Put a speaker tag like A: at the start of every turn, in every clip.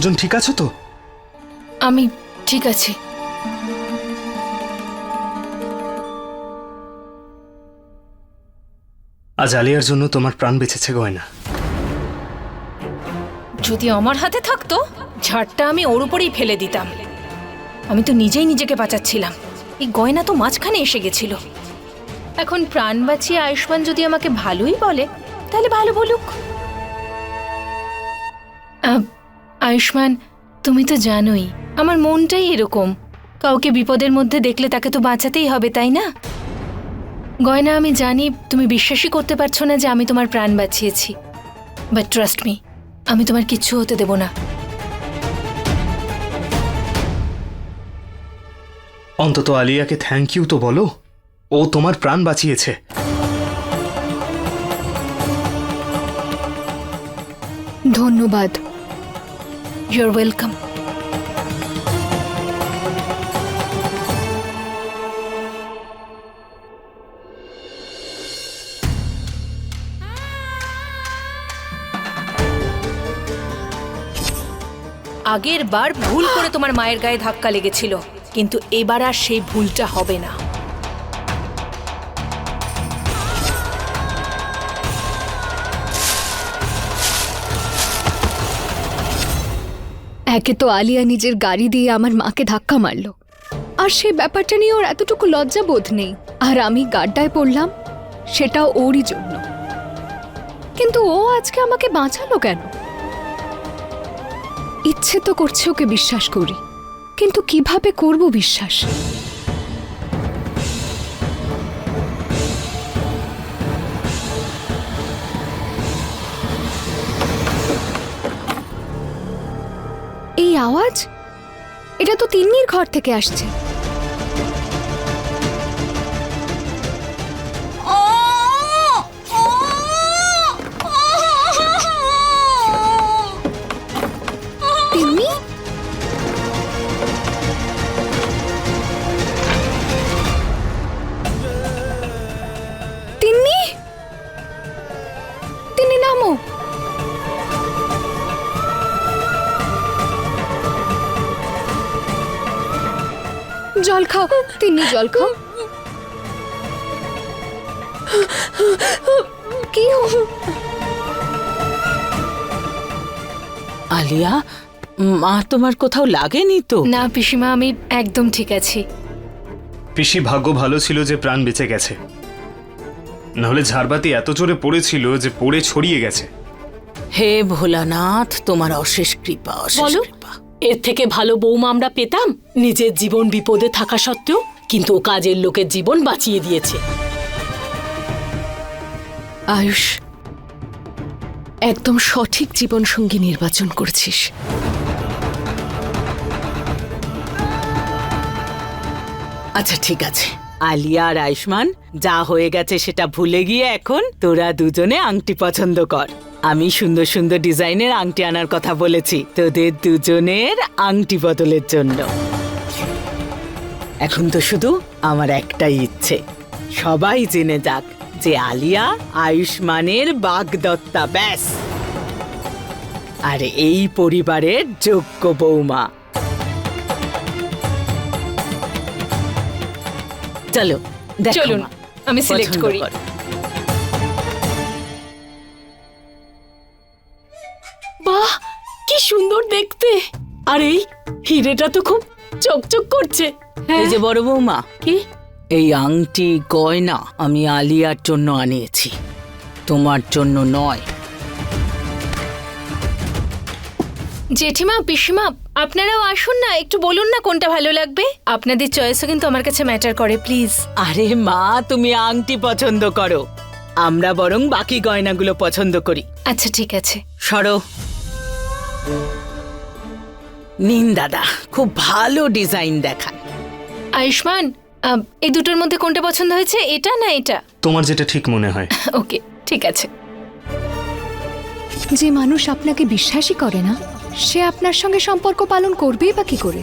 A: দুজন ঠিক আছো তো?
B: আমি ঠিক আছি।
A: আজ আলিয়ার জন্য তোমার প্রাণ বেঁচেছে গয়না।
B: যদি আমার হাতে থাকতো ঝাড়টা আমি ওর উপরেই ফেলে দিতাম। আমি তো নিজেই নিজেকে বাঁচাচ্ছিলাম। এই গয়না তো মাঝখানে এসে গেছিল। এখন প্রাণ বাঁচিয়ে আয়ুষ্মান যদি আমাকে ভালোই বলে তাহলে ভালো বলুক। আয়ুষ্মান তুমি তো জানোই আমার মনটাই এরকম। কাউকে বিপদের মধ্যে দেখলে তাকে তো বাঁচাতেই হবে তাই না? গয়না আমি জানি তুমি বিশ্বাসই করতে পারছ না যে আমি তোমার প্রাণ বাঁচিয়েছি। বাট ট্রাস্ট মি আমি তোমার কিচ্ছু হতে দেব না।
A: অন্তত আলিয়াকে থ্যাংক ইউ তো বলো। ও তোমার প্রাণ বাঁচিয়েছে।
C: ধন্যবাদ।
B: ইউর ওয়েলকাম আগের বার ভুল করে তোমার মায়ের গায়ে ধাক্কা লেগেছিল, কিন্তু এবার আর সেই ভুলটা হবে না।
C: একে তো আলিয়া নিজের গাড়ি দিয়ে আমার মাকে ধাক্কা মারল। আর সে ব্যাপারটা নিয়ে ওর এতটুকু লজ্জা বোধ নেই। আর আমি গাড্ডায় পড়লাম সেটা ওরই জন্য। কিন্তু ও আজকে আমাকে বাঁচালো কেন? ইচ্ছে তো করছে ওকে বিশ্বাস করি, কিন্তু কীভাবে করব বিশ্বাস? আওয়াজ? এটা তো তিন্নির ঘর থেকে আসছে।
D: আলিয়া মা তোমার কোথাও লাগেনি তো?
B: না পিসিমা আমি একদম ঠিক আছি।
A: পিসি ভাগ্য ভালো ছিল যে প্রাণ বেঁচে গেছে। নাহলে ঝাড়বাতি এত জোরে পড়েছিল যে পড়ে ছড়িয়ে গেছে।
D: হে ভোলানাথ তোমার অশেষ কৃপা অশেষ
E: বলো।
D: কৃপা।
E: এর থেকে ভালো বৌমা আমরা পেতাম? নিজের জীবন বিপদে থাকা সত্ত্বেও কিন্তু ও কাজের লোকের জীবন বাঁচিয়ে দিয়েছে।
F: আয়ুষ একদম সঠিক জীবনসঙ্গী নির্বাচন করেছিস।
D: আচ্ছা ঠিক আছে। আলিয়া আর আয়ুষ্মান, যা হয়ে গেছে সেটা ভুলে গিয়ে এখন তোরা দুজনে আংটি পছন্দ কর। আমি সুন্দর সুন্দর ডিজাইনের আংটি আনার কথা বলেছি, তোদের দুজনের আংটি বদলের জন্য। এখন তো শুধু আমার একটাই ইচ্ছে, সবাই জেনে যাক যে আলিয়া আয়ুষ্মানের বাগদত্তা ব্যাস। আর এই পরিবারের যোগ্য বৌমা। চলো
B: চলুন আমি সিলেক্ট করি।
E: বাহ কি সুন্দর দেখতে। আর এই হিরেটা তো খুব চকচক করছে।
D: এই যে বড় বৌমা।
E: কি?
D: এই আংটি গয়না আমি আলিয়ার জন্য আনিয়েছি। তোমার জন্য নয়।
B: জেঠিমা পিসিমা আপনারাও আসুন না একটু বলুন না কোনটা ভালো লাগবে? আপনাদের চয়েসও কিন্তু আমার কাছে ম্যাটার করে প্লিজ।
D: আরে মা তুমি আংটি পছন্দ করো। আমরা বরং বাকি গয়নাগুলো পছন্দ করি।
B: আচ্ছা ঠিক আছে।
D: সরো। নিন দাদা খুব ভালো ডিজাইন দেখান।
B: আয়ুষ্মান এই দুটোর মধ্যে কোনটা পছন্দ হয়েছে? এটা না এটা?
A: তোমার যেটা ঠিক মনে হয়।
B: ওকে ঠিক আছে।
C: যে মানুষ আপনাকে বিশ্বাসই করে না সে আপনার সঙ্গে সম্পর্ক পালন করবেই বা কি করে?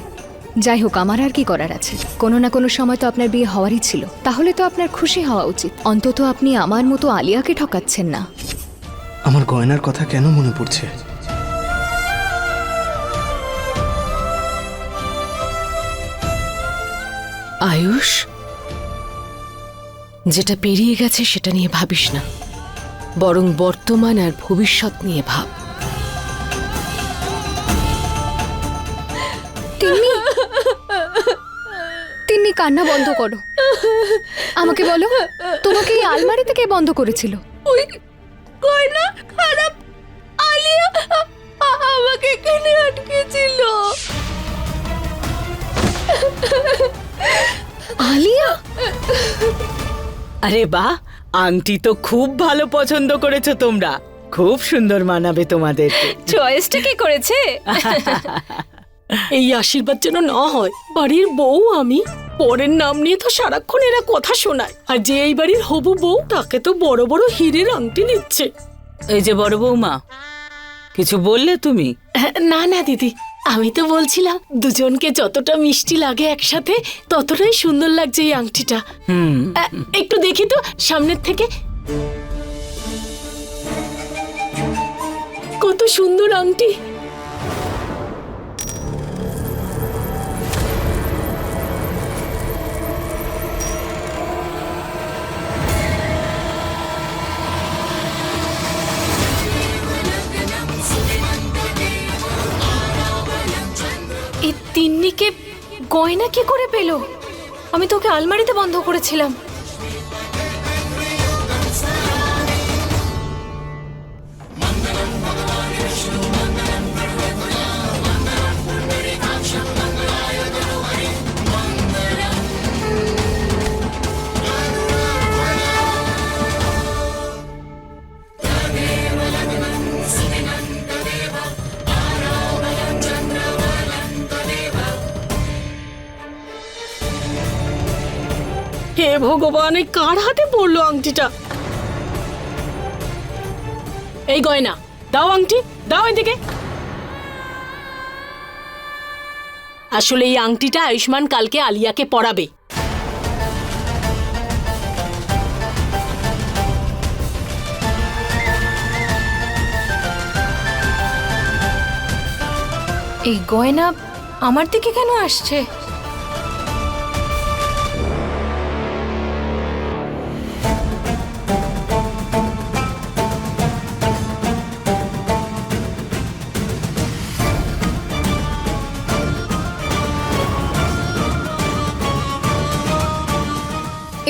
C: যাই হোক আমার আর কি করার আছে? কোনো না কোনো সময় তো আপনার বিয়ে হওয়ারই ছিল। তাহলে তো আপনার খুশি হওয়া উচিত। অন্তত আপনি আমার মতো আলিয়াকে ঠকাচ্ছেন না।
A: আমার গয়নার কথা কেন মনে পড়ছে?
F: আয়ুষ? যেটা পেরিয়ে গেছে সেটা নিয়ে ভাবিস না। বরং বর্তমান আর ভবিষ্যৎ নিয়ে ভাব।
C: তিন্নি তিন্নি কান্না বন্ধ করো। আমাকে বলো তোমাকে এই আলমারি থেকে বন্ধ করেছিল?
E: ওই গয়না খারাপ আলিয়া আমাকে এখানে আটকেছিল।
C: আলিয়া?
D: আরে বাহ আংটি তো খুব ভালো পছন্দ করেছ তোমরা। খুব সুন্দর মানাবে তোমাদেরকে
B: চয়েসটা কি করেছে?
E: এই আশীর্বাদ যেন না হয় বাড়ির বউ আমি। পরের নাম নিয়ে তো সারাক্ষণ এরা কথা শোনায়। আর যে এই বাড়ির হবু বউ তাকে তো বড় বড় হীরের আংটি দিচ্ছে।
D: এই যে বড় বৌমা কিছু বললে তুমি?
E: না না দিদি। আমি তো বলছিলাম দুজনকে যতটা মিষ্টি লাগে একসাথে ততটাই সুন্দর লাগছে এই আংটিটা। আহ, একটু দেখি তো সামনের থেকে। কত সুন্দর আংটি।
B: কি করে পেল? আমি তোকে আলমারিতে বন্ধ করেছিলাম।
E: হে ভগবান, এই কার হাতে পড়ল আংটিটা? এই গয়না, দাও আংটি, দাও এদিকে। আসলে এই আংটিটা আয়ুষ্মান কালকে আলিয়াকে পরাবে।
B: এই গয়না আমার দিকে কেন আসছে?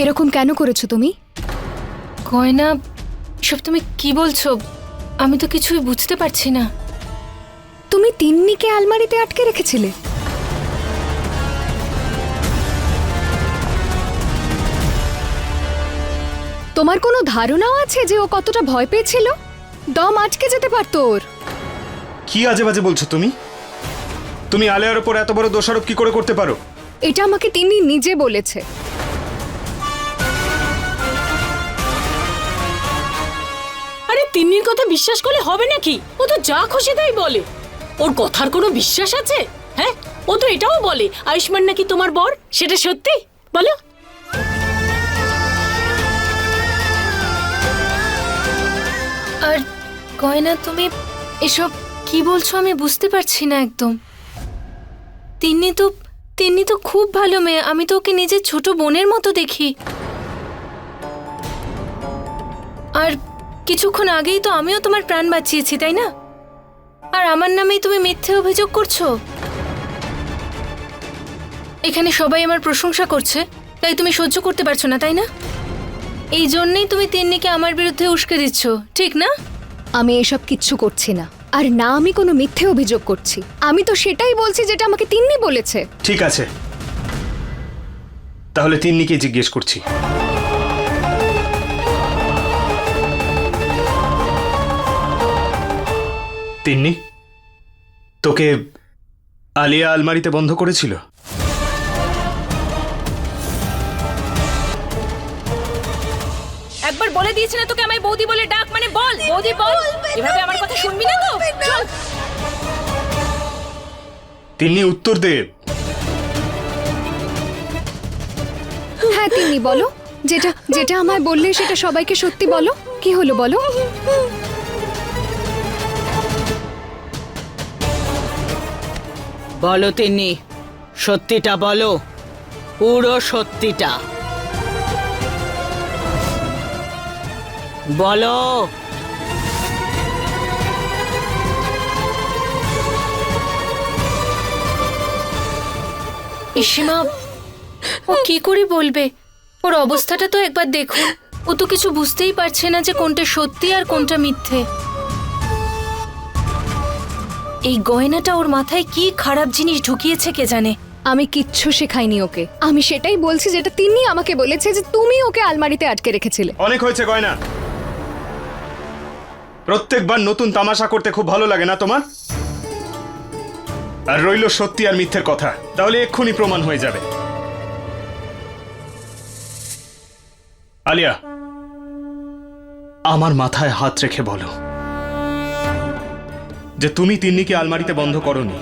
C: এরকম কেন করেছ তুমি?
B: গয়না সব তুমি কি বলছো? আমি তো কিছুই বুঝতে পারছি না।
C: তুমি তিন্নিকে আলমারিতে আটকে রেখেছিলে? তোমার কোনো ধারণাও আছে যে ও কতটা ভয় পেয়েছিল? দম আটকে যেতে পারতো ওর।
A: কি আজে বাজে বলছো তুমি? তুমি আলেয়ার ওপর এত বড় দোষারোপ কি করে করতে পারো?
C: এটা আমাকে তিন্নি নিজে বলেছে।
E: তিন্নির কথা বিশ্বাস করলে হবে নাকি? ও তো যা খুশি তাই বলে। ওর কথার কোনো বিশ্বাস আছে? হ্যাঁ? ও তো এটাও বলে, আয়ুষ্মান নাকি তোমার বর? সেটা সত্যি? বলো।
B: আর গয়না, তুমি এসব কি বলছো আমি বুঝতে পারছি না একদম। তিন্নি তো তিন্নি তো খুব ভালো মেয়ে, আমি তো ওকে নিজের ছোট বোনের মতো দেখি। আর কিছুক্ষণ আগেই তো আমিও তোমার প্রাণ বাঁচিয়েছি তাই না? আর আমার নামেই তুমি মিথ্যে অভিযোগ করছ? এখানে সবাই আমার প্রশংসা করছে তাই তুমি সহ্য করতে পারছ না তাই না? এই জন্যই তুমি তিন্নিকে আমার বিরুদ্ধে উস্কে দিচ্ছ ঠিক না?
C: আমি এসব কিচ্ছু করছি না আর না আমি কোনো মিথ্যে অভিযোগ করছি। আমি তো সেটাই বলছি যেটা আমাকে তিন্নি বলেছে।
A: ঠিক আছে। তাহলে তিন্নিকে জিজ্ঞেস করছি। তিন্নি তোকে আলিয়া আলমারিতে বন্ধ করেছিল?
B: একবার বলে দিয়েছি না তোকে আমায় বৌদি বলে ডাক মানে বল বৌদি বল। এভাবে আমার কথা শুনবি না তো? চল।
A: তিন্নি উত্তর দে।
C: হ্যাঁ তিন্নি বলো। যেটা যেটা আমায় বললে সেটা সবাইকে সত্যি বলো। কি হলো বলো?
D: বলো তিন্নি সত্যিটা বলো, পুরো সত্যিটা। বলো।
B: পিসিমা ও কি করে বলবে? ওর অবস্থাটা তো একবার দেখুন। ও তো কিছু বুঝতেই পারছে না যে কোনটা সত্যি আর কোনটা মিথ্যে। এই গয়নাটা ওর মাথায় কি খারাপ জিনিস ঢুকিয়েছে কে জানে?
C: আমি কিচ্ছু শেখাইনি ওকে। আমি সেটাই বলছি যেটা তিনি আমাকে বলেছে যে তুমি ওকে আলমারিতে আটকে রেখেছিলে।
A: অনেক হয়েছে গয়না। প্রত্যেকবার নতুন তামাশা করতে খুব ভালো লাগে না তোমার? আর রইল সত্যি আর মিথ্যের কথা। তাহলে এক্ষুনি প্রমাণ হয়ে যাবে। আলিয়া আমার মাথায় হাত রেখে বলো। যে তুমি তিন্নিকে আলমারিতে বন্ধ করনি।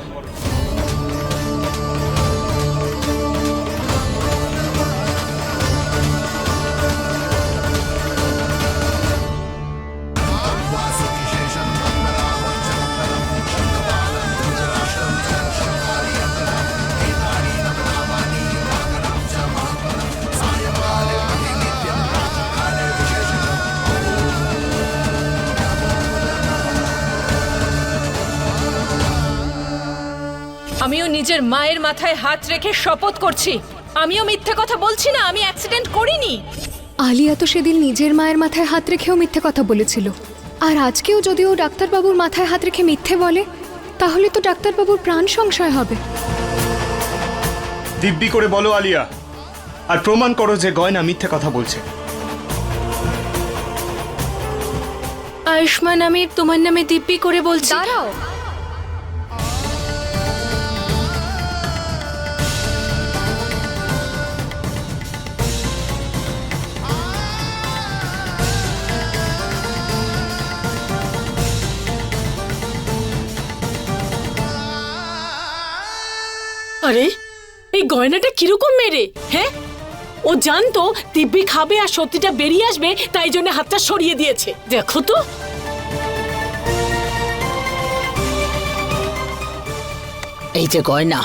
B: নিজের মায়ের মাথায় হাত রেখে শপথ করছি। আমিও মিথ্যে কথা বলছি না আমি অ্যাক্সিডেন্ট করিনি।
C: আলিয়া তো সেদিন নিজের মায়ের মাথায় হাত রেখেও মিথ্যে কথা বলেছিল। আর আজকেও যদি ও ডাক্তারবাবুর মাথায় হাত রেখে মিথ্যে বলে তাহলে তো ডাক্তারবাবুর প্রাণ সংশয় হবে।
A: দিব্যি করে বলো আলিয়া আর প্রমাণ করো যে গয়না মিথ্যে কথা বলছে।
B: আয়ুষ্মান আমি তোমার নামে দিব্যি করে বলছি।
C: দাঁড়াও।
E: আরে, এই গয়নাটা কীরকম মেরে হ্যাঁ? ও জানতো দিব্যি খাবে আর সত্যিটা বেরিয়ে আসবে, তাই জন্য হাতটা সরিয়ে দিয়েছে। দেখো তো।
D: এই যে গয়না,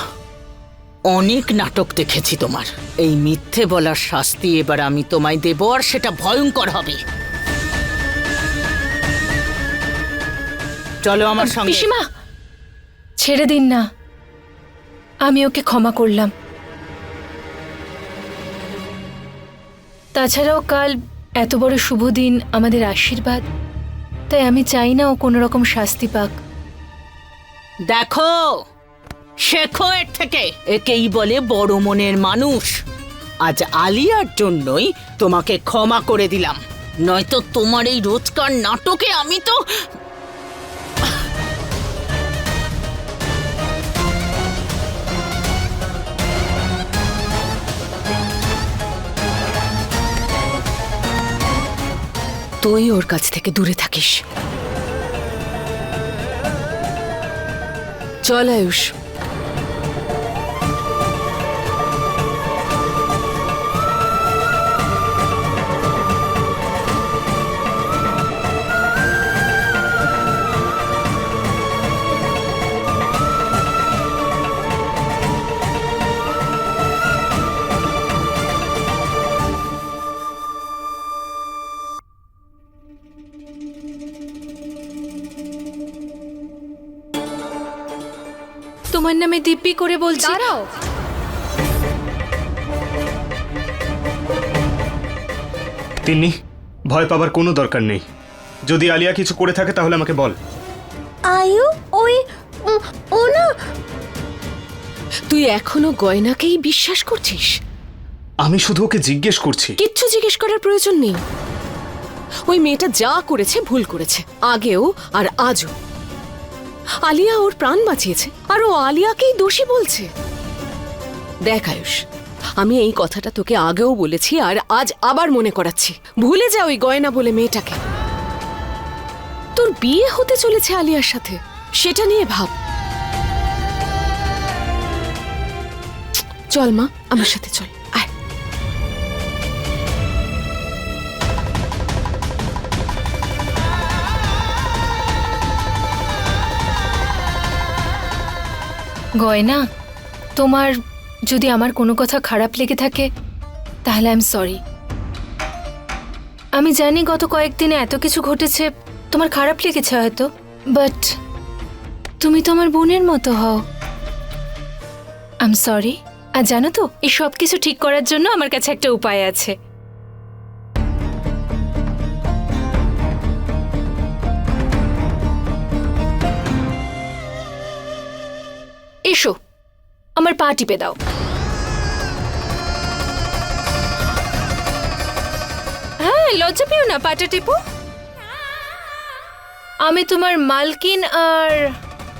D: অনেক নাটক দেখেছি তোমার। এই মিথ্যে বলার শাস্তি এবার আমি তোমায় দেব, আর সেটা ভয়ঙ্কর হবে। চলো আমার সঙ্গে।
B: ছেড়ে দিন না। আমি ওকে ক্ষমা করলাম। তাছাড়াও কাল এত বড় শুভ দিন আমাদের আশীর্বাদ, তাই আমি চাই না ও কোনো রকম শাস্তি পাক।
D: দেখো, শেখো এর থেকে। একেই বলে বড় মনের মানুষ। আজ আলিয়ার জন্যই তোমাকে ক্ষমা করে দিলাম। নয়তো তোমার এই রোজকার নাটকে আমি তো
F: তুই ওর কাছ থেকে দূরে থাকিস। চল আয়ুষ।
B: তোমার নামে দিব্যি করে বলছি।
C: দাঁড়াও।
A: তিন্নি ভয় পাবার কোনো দরকার নেই। যদি আলিয়া কিছু করে থাকে তাহলে আমাকে বল।
G: আয়ু? ওই ও না
F: তুই এখনও গয়নাকেই বিশ্বাস করছিস?
A: আমি শুধু ওকে জিজ্ঞেস করছি।
F: কিচ্ছু জিজ্ঞেস করার প্রয়োজন নেই। ওই মেয়েটা যা করেছে ভুল করেছে। আগেও আর আজও। আলিয়া ওর প্রাণ বাঁচিয়েছে। আর ও আলিয়াকেই দোষী বলছে। দেখ আয়ুষ, আমি এই কথাটা তোকে আগেও বলেছি আর আজ আবার মনে করাচ্ছি। ভুলে যা ওই গয়না বলে মেয়েটাকে। তোর বিয়ে হতে চলেছে আলিয়ার সাথে, সেটা নিয়ে ভাব। চল মা, আমার সাথে চল।
B: গয়না, তোমার যদি আমার কোনো কথা খারাপ লেগে থাকে, তাহলে আই এম সরি আমি জানি গত কয়েকদিনে এত কিছু ঘটেছে, তোমার খারাপ লেগেছে হয়তো বাট তুমি তো আমার বোনের মতো হও। আই এম সরি আর জানো তো, এই সব কিছু ঠিক করার জন্য আমার কাছে একটা উপায় আছে। আমার পা টিপে দাও। হ্যাঁ লজ্জা পেও না পাটা টিপো। আমি তোমার মালকিন আর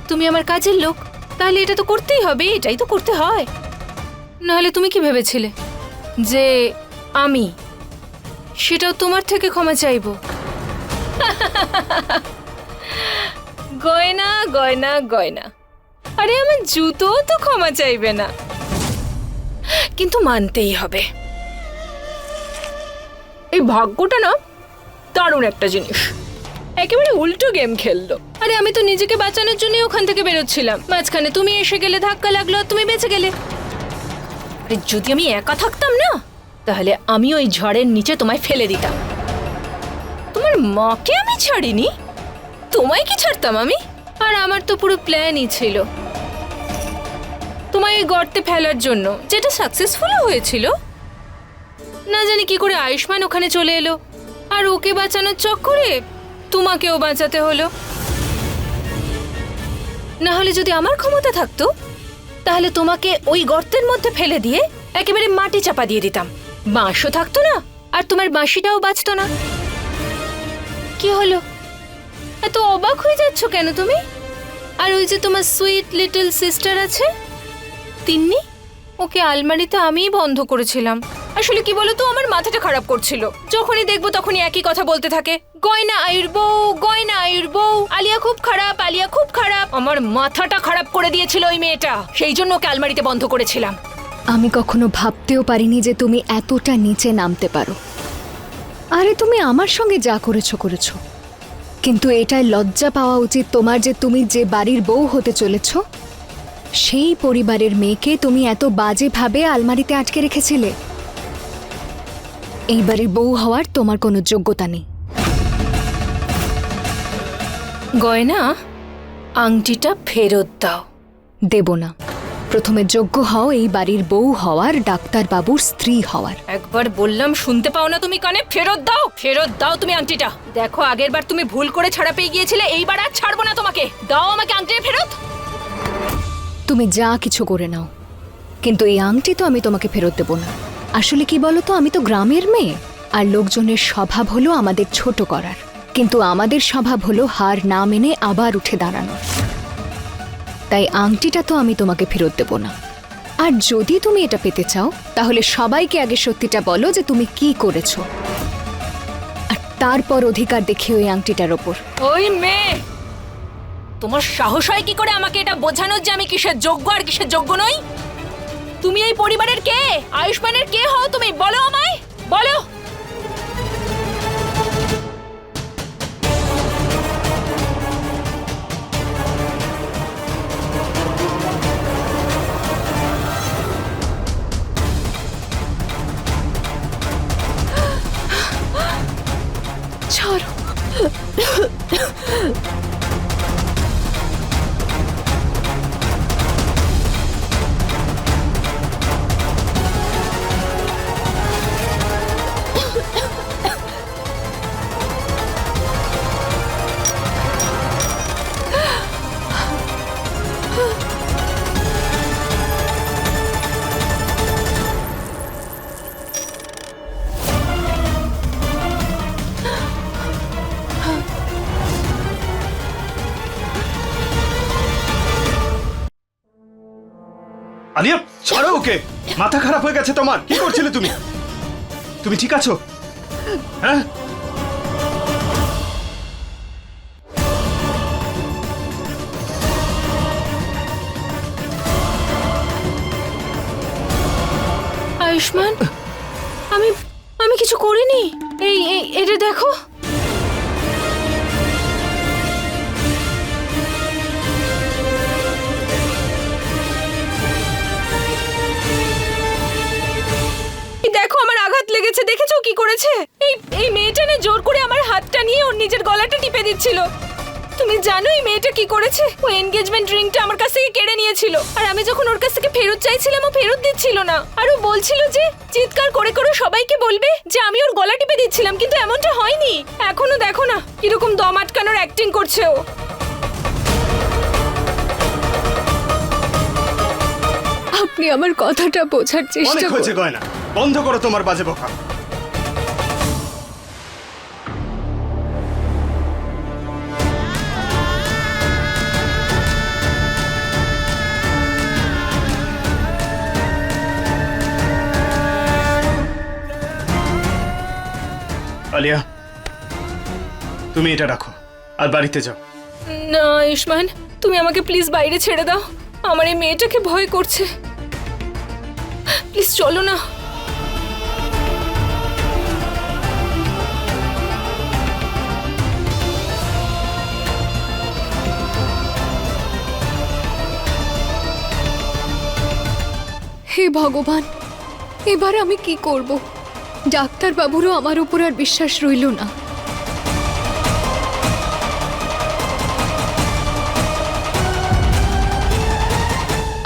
B: তুমি আমার কাজের লোক। তাহলে এটা তো করতেই হবে, এটাই তো করতে হয়। নাহলে তুমি কি ভেবেছিলে যে আমি সেটাও তোমার থেকে ক্ষমা চাইব? গয়না গয়না গয়না। আরে আমার জুতো তো ক্ষমা চাইবে না। কিন্তু মানতেই হবে। এই ভাগ্যটা না দারুণ একটা জিনিস। একেবারে উল্টো গেম খেললো। আরে আমি তো নিজেকে বাঁচানোর জন্য ওখান থেকে বেরোচ্ছিলাম। মাঝখানে তুমি এসে গেলে ধাক্কা লাগল তুমি বেঁচে গেলে। আরে যদি আমি একা থাকতাম না, তাহলে আমি ওই ঝড়ের নিচে তোমায় ফেলে দিতাম। তোমার মাকে আমি ছাড়িনি? তোমায় কি ছাড়তাম আমি? আর আমার তো পুরো প্ল্যানই ছিল। তোমায় ওই গর্তে ফেলার জন্য, যেটা সাকসেসফুলও হয়েছিল। না জানি কি করে আয়ুষ্মান ওখানে চলে এলো, আর ওকে বাঁচানোর চক্করে তোমাকেও বাঁচাতে হলো। না হলে যদি আমার ক্ষমতা থাকতো, তাহলে তোমাকে ওই গর্তের মধ্যে ফেলে দিয়ে একেবারে মাটি চাপা দিয়ে দিতাম। বাঁশও থাকতো না, আর তোমার বাঁশিটাও বাঁচতো না। কি হলো? এত অবাক হয়ে যাচ্ছ কেন তুমি? আর ওই যে তোমার সুইট লিটল সিস্টার আছে? তিন্নি, ওকে আলমারিতে আমিই বন্ধ করেছিলাম। আসলে কি বলতো, আমার মাথাটা খারাপ করছিল। যখনই দেখব তখনই একই কথা বলতে থাকে। গয়না আয়ুর বউ, গয়না আয়ুর বউ। আলিয়া খুব খারাপ, আলিয়া খুব খারাপ। আমার মাথাটা খারাপ করে দিয়েছিল ওই মেয়েটা। সেই জন্য ওকে আলমারিতে বন্ধ করেছিলাম।
C: আমি কখনো ভাবতেও পারিনি যে তুমি এতটা নিচে নামতে পারো। আরে তুমি আমার সঙ্গে যা করেছ করেছ। কিন্তু এটাই লজ্জা পাওয়া উচিত তোমার যে তুমি যে বাড়ির বউ হতে চলেছ। সেই পরিবারের মেয়েকে তুমি এত বাজেভাবে আলমারিতে আটকে রেখেছিলে। এই বাড়ির বউ হওয়ার তোমার কোনো যোগ্যতা নেই।
B: গয়না, আংটিটা ফেরত দাও।
C: দেব না। প্রথমে যোগ্য হও এই বাড়ির বউ হওয়ার ডাক্তারবাবুর স্ত্রী হওয়ার।
B: একবার বললাম শুনতে পাও না তুমি কানে? ফেরত দাও ফেরত দাও তুমি আংটিটা। দেখো আগের বার তুমি ভুল করে ছাড়া পেয়ে গিয়েছিলে এইবার আর ছাড়বো না তোমাকে। দাও আমাকে আংটিটা ফেরত।
C: তুমি যা কিছু করে নাও কিন্তু এই আংটি তো আমি তোমাকে ফেরত দেব না। আসলে কি বলো তো আমি তো গ্রামের মেয়ে আর লোকজনের স্বভাব হলো আমাদের ছোট করার। কিন্তু আমাদের স্বভাব হলো হার না মেনে আবার উঠে দাঁড়ানো তাই আংটিটা তো আমি তোমাকে ফেরত দেব না। আর যদি তুমি এটা পেতে চাও, তাহলে সবাইকে আগে সত্যিটা বলো যে তুমি কি করেছ। আর তারপর অধিকার দেখি ওই আংটিটার ওপর।
B: ওই মেয়ে! তোমার সাহস হয় কি করে আমাকে এটা বোঝানোর যে আমি কিসের যোগ্য আর কিসের যোগ্য নই? তুমি এই পরিবারের কে? আয়ুষ্মানের কে হও তুমি? বলো আমায়! বলো!
A: আলিয়া, ছাড়ো ওকে। মাথা খারাপ হয়ে গেছে তোমার। কি করছিলে তুমি? তুমি ঠিক আছো? হ্যাঁ?
B: আয়ুষ্মান, আমি আমি কিছু করিনি। এই এটা দেখো। লেগেছে দেখেছ কি করেছে? এই এই মেয়েটা না জোর করে আমার হাতটা নিয়ে ওর নিজের গলাটা টিপে দিচ্ছিল। তুমি জানো এই মেয়েটা কি করেছে? ও এনগেজমেন্ট রিংটা আমার কাছ থেকে কেড়ে নিয়েছিল। আর আমি যখন ওর কাছ থেকে ফেরত চাইছিলাম ও ফেরত দিচ্ছিল না। আর ও বলছিল যে চিৎকার করে করে সবাইকে বলবে যে আমি ওর গলা টিপে দিচ্ছিলাম কিন্তু এমনটা হয়নি। এখনও দেখো না কীরকম দম আটকানোর অ্যাক্টিং করছে ও।
C: আপনি আমার কথাটা বোঝার
A: অনেক
C: চেষ্টা
A: হয়েছে
C: করুন
A: গয়না। বন্ধ করো তোমার বাজে বকা। আলিয়া, তুমি এটা রাখো, আর বাড়িতে যাও।
B: না আয়ুষ্মান তুমি আমাকে প্লিজ বাইরে ছেড়ে দাও। আমার এই মেয়েটাকে ভয় করছে। প্লিজ চলো না।
C: হে ভগবান এবার আমি কি করব? ডাক্তারবাবুরও আমার উপর আর বিশ্বাস রইল না।